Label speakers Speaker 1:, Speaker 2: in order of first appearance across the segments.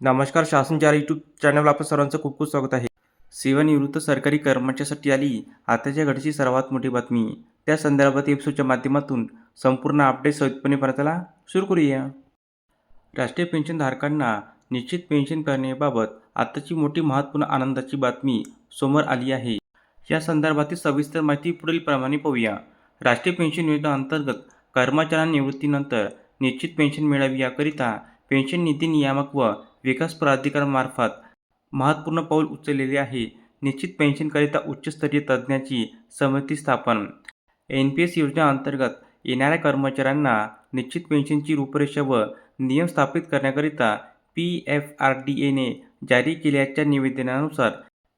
Speaker 1: नमस्कार शासनचार यूट्यूब चॅनलवर आपलं सर्वांचं खूप खूप स्वागत आहे. सेवानिवृत्त सरकारी कर्मचाऱ्यासाठी आली. आताच्या घडीची सर्वात मोठी बातमी. त्या संदर्भात एपिसोडच्या माध्यमातून संपूर्ण अपडेट सहितपणे परताला सुरू करूया. राष्ट्रीय पेन्शनधारकांना निश्चित पेन्शन करण्याबाबत आताची मोठी महत्त्वपूर्ण आनंदाची बातमी समोर आली आहे. या संदर्भातील सविस्तर माहिती पुढील प्रमाणे पाहूया. राष्ट्रीय पेन्शन योजना अंतर्गत कर्मचाऱ्यांना निवृत्तीनंतर निश्चित पेन्शन मिळावी याकरिता पेन्शन निधी नियामक व विकास प्राधिकरणामार्फत महत्त्वपूर्ण पाऊल उचललेले आहे. निश्चित पेन्शनकरिता उच्चस्तरीय तज्ज्ञाची समिती स्थापन. एन पी एस योजनेअंतर्गत येणाऱ्या कर्मचाऱ्यांना निश्चित पेन्शनची रूपरेषा व नियम स्थापित करण्याकरिता पी एफ आर डी एने जारी केल्याच्या निवेदनानुसार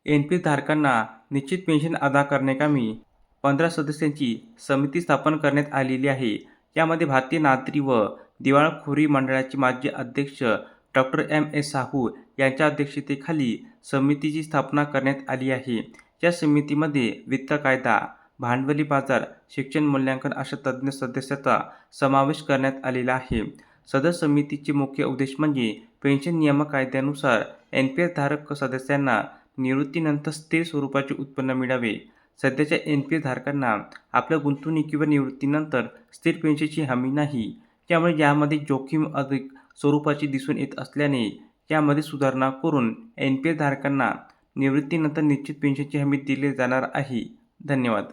Speaker 1: एन पी एस धारकांना निश्चित पेन्शन अदा करण्याकामी पंधरा सदस्यांची समिती स्थापन करण्यात आलेली आहे. यामध्ये भारतीय नागरी व दिवाळखोरी मंडळाचे माजी अध्यक्ष डॉक्टर एम एस साहू यांच्या अध्यक्षतेखाली समितीची स्थापना करण्यात आली आहे. या समितीमध्ये वित्त कायदा भांडवली बाजार शिक्षण मूल्यांकन अशा तज्ज्ञ सदस्याचा समावेश करण्यात आलेला आहे. सदर समितीचे मुख्य उद्देश म्हणजे पेन्शन नियामक कायद्यानुसार एन पी एस धारक सदस्यांना निवृत्तीनंतर स्थिर स्वरूपाचे उत्पन्न मिळावे. सध्याच्या एन पी एस धारकांना आपल्या गुंतवणुकीवर निवृत्तीनंतर स्थिर पेन्शनची हमी नाही. त्यामुळे यामध्ये जोखीम अधिक स्वरूपाची दिसून येत असल्याने यामध्ये सुधारणा करून एन पी एस धारकांना निवृत्तीनंतर निश्चित पेन्शनची हमी दिली जाणार आहे. धन्यवाद.